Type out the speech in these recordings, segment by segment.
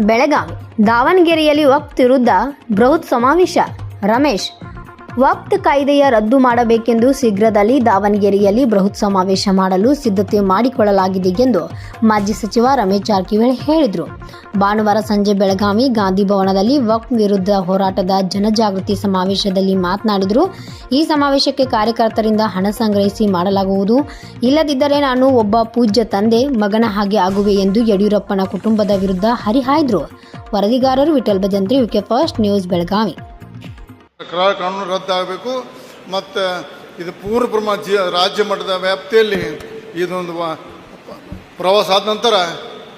ಬೆಳಗಾವಿ. ದಾವಣಗೆರೆಯಲ್ಲಿ ವಕ್ತ್ ಬೃಹತ್ ಸಮಾವೇಶ. ರಮೇಶ್ ವಕ್ತ್ ಕಾಯ್ದೆಯ ರದ್ದು ಮಾಡಬೇಕೆಂದು ಶೀಘ್ರದಲ್ಲಿ ದಾವಣಗೆರೆಯಲ್ಲಿ ಬೃಹತ್ ಸಮಾವೇಶ ಮಾಡಲು ಸಿದ್ಧತೆ ಮಾಡಿಕೊಳ್ಳಲಾಗಿದೆ ಎಂದು ಮಾಜಿ ಸಚಿವ ರಮೇಶ್ ಜಾರಕಿಹೊಳಿ ಹೇಳಿದರು. ಭಾನುವಾರ ಸಂಜೆ ಬೆಳಗಾವಿ ಗಾಂಧಿ ಭವನದಲ್ಲಿ ವಕ್ಫ್ ವಿರುದ್ಧ ಹೋರಾಟದ ಜನಜಾಗೃತಿ ಸಮಾವೇಶದಲ್ಲಿ ಮಾತನಾಡಿದರು. ಈ ಸಮಾವೇಶಕ್ಕೆ ಕಾರ್ಯಕರ್ತರಿಂದ ಹಣ ಸಂಗ್ರಹಿಸಿ ಮಾಡಲಾಗುವುದು. ಇಲ್ಲದಿದ್ದರೆ ನಾನು ಒಬ್ಬ ಪೂಜ್ಯ ತಂದೆ, ಮಗನ ಹಾಗೆ ಆಗುವೆ ಎಂದು ಯಡಿಯೂರಪ್ಪನ ಕುಟುಂಬದ ವಿರುದ್ಧ ಹರಿಹಾಯ್ದರು. ವರದಿಗಾರರು Vithal Bhajantri UK first news Belagavi. ಕಾನೂನು ರದ್ದಾಗಬೇಕು. ಮತ್ತು ಇದು ಪೂರ್ಣ ಪ್ರಮಾಣ ಜಿ, ರಾಜ್ಯ ಮಟ್ಟದ ವ್ಯಾಪ್ತಿಯಲ್ಲಿ ಇದೊಂದು ಪ್ರವಾಸ ಆದ ನಂತರ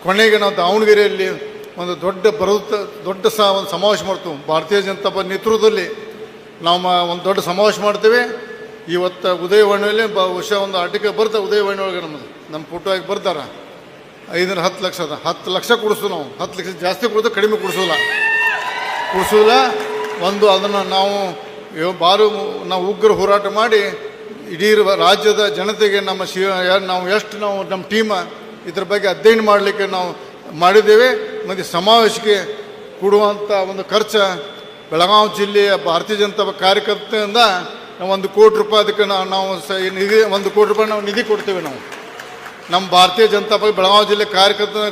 ಕೊನೆಗೆ ನಾವು ದಾವಣಗೆರೆಯಲ್ಲಿ ಒಂದು ದೊಡ್ಡ ಬೃಹತ್ ದೊಡ್ಡ ಸಹ ಒಂದು ಸಮಾವೇಶ ಮಾಡ್ತು ಭಾರತೀಯ ಜನತಾ ಪಾರ್ಟಿ ನೇತೃತ್ವದಲ್ಲಿ ನಾವು ಒಂದು ದೊಡ್ಡ ಸಮಾವೇಶ ಮಾಡ್ತೇವೆ. ಇವತ್ತು ಉದಯವಾಣಿಯಲ್ಲಿ ಬಹುಶಃ ಒಂದು ಆರ್ಟಿಕಲ್ ಬರ್ತಾ, ಉದಯವಾಣಿ ಒಳಗೆ ನಮ್ಮದು ನಮ್ಮ ಫೋಟೋ ಆಗಿ ಬರ್ತಾರೆ? ಐದರ ಹತ್ತು ಲಕ್ಷದ ಹತ್ತು ಲಕ್ಷ ಕೊಡಿಸು ನಾವು. ಹತ್ತು ಲಕ್ಷ ಜಾಸ್ತಿ ಕೊಡ್ತು ಕಡಿಮೆ ಕೊಡಿಸೋಲ್ಲ. ಕೊಡಿಸೋಲ್ಲ. ಒಂದು ಅದನ್ನು ನಾವು ಬಾರು ನಾವು ಉಗ್ರ ಹೋರಾಟ ಮಾಡಿ ಇಡೀ ರಾಜ್ಯದ ಜನತೆಗೆ ನಮ್ಮ ಸಿ ನಾವು ಎಷ್ಟು ನಾವು ನಮ್ಮ ಟೀಮ ಇದ್ರ ಬಗ್ಗೆ ಅಧ್ಯಯನ ಮಾಡಲಿಕ್ಕೆ ನಾವು ಮಾಡಿದ್ದೇವೆ. ಮತ್ತು ಸಮಾವೇಶಕ್ಕೆ ಕೊಡುವಂಥ ಒಂದು ಖರ್ಚು ಬೆಳಗಾವಿ ಜಿಲ್ಲೆಯ ಭಾರತೀಯ ಜನತಾ ಕಾರ್ಯಕರ್ತೆಯಿಂದ ನಾವು ಒಂದು ಕೋಟಿ ರೂಪಾಯಿ ಅದಕ್ಕೆ ನಾವು ನಾವು ಸ ನಿಧಿ ಒಂದು ಕೋಟಿ ರೂಪಾಯಿ ನಾವು ನಿಧಿ ಕೊಡ್ತೇವೆ ನಾವು. ನಮ್ಮ ಭಾರತೀಯ ಜನತಾ ಪಕ್ಷ ಬೆಳಗಾವಿ ಜಿಲ್ಲೆ ಕಾರ್ಯಕರ್ತನ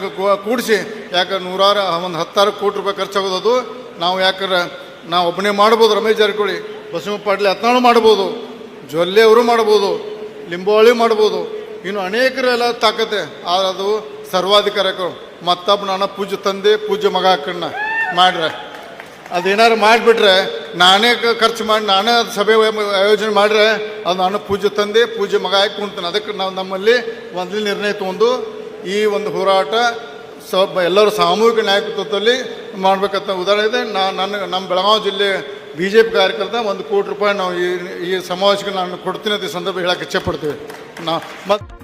ಕೂಡಿಸಿ, ಯಾಕಂದ್ರೆ ನೂರಾರು, ಒಂದು ಹತ್ತಾರು ಕೋಟಿ ರೂಪಾಯಿ ಖರ್ಚಾಗೋದು ನಾವು ಯಾಕಂದ್ರೆ ನಾವು ಒಬ್ಬನೇ ಮಾಡ್ಬೋದು, ರಮೇಶ್ ಜಾರಕಿಹೊಳಿ. ಬಸವ ಪಾಟೀಲ್ ಯತ್ನಾಳು ಮಾಡ್ಬೋದು, ಜೊಲ್ಲೆ ಅವರು ಮಾಡ್ಬೋದು ಲಿಂಬೋಳಿ ಮಾಡ್ಬೋದು. ಇನ್ನು ಅನೇಕರು ಎಲ್ಲ ತಾಕತ್ತೆ, ಆದ್ರೆ ಅದು ಸರ್ವಾಧಿಕಾರಕ್ಕೆ. ಮತ್ತೊಬ್ಬ ನಾನು ಪೂಜ್ಯ ತಂದೆ ಪೂಜೆ ಮಗ ಹಾಕಣ್ಣ ಮಾಡ್ರೆ. ಅದೇನಾದ್ರು ಮಾಡಿಬಿಟ್ರೆ, ನಾನೇ ಖರ್ಚು ಮಾಡಿ, ನಾನೇ ಅದು ಸಭೆ ಆಯೋಜನೆ ಮಾಡ್ರೆ, ಅದು ನಾನು ಪೂಜ್ಯ ತಂದೆ ಪೂಜೆ ಮಗ ಹಾಕಿ ಕುಣ್ತಾನೆ ಅದಕ್ಕೆ ನಾವು ನಮ್ಮಲ್ಲಿ ಒಂದು ನಿರ್ಣಯ ತಗೊಂಡು ಈ ಒಂದು ಹೋರಾಟ ಸ ಎಲ್ಲರೂ ಸಾಮೂಹಿಕ ನಾಯಕತ್ವದಲ್ಲಿ ಮಾಡ್ಬೇಕಂತ ಉದಾಹರಣೆ ಇದೆ. ನಾ ನನ್ನ ನಮ್ಮ ಬೆಳಗಾವಿ ಜಿಲ್ಲೆ ಬಿ ಜೆ ಪಿ ಕಾರ್ಯಕರ್ತ ಒಂದು ಕೋಟಿ ರೂಪಾಯಿ ನಾವು ಈ ಈ ಸಮಾವೇಶಕ್ಕೆ ನಾನು ಕೊಡ್ತೀನಿ ಅಂತ ಈ ಸಂದರ್ಭ ಹೇಳಕ್ಕೆ ಇಚ್ಛೆಪಡ್ತೀವಿ ನಾ ಮತ್ತು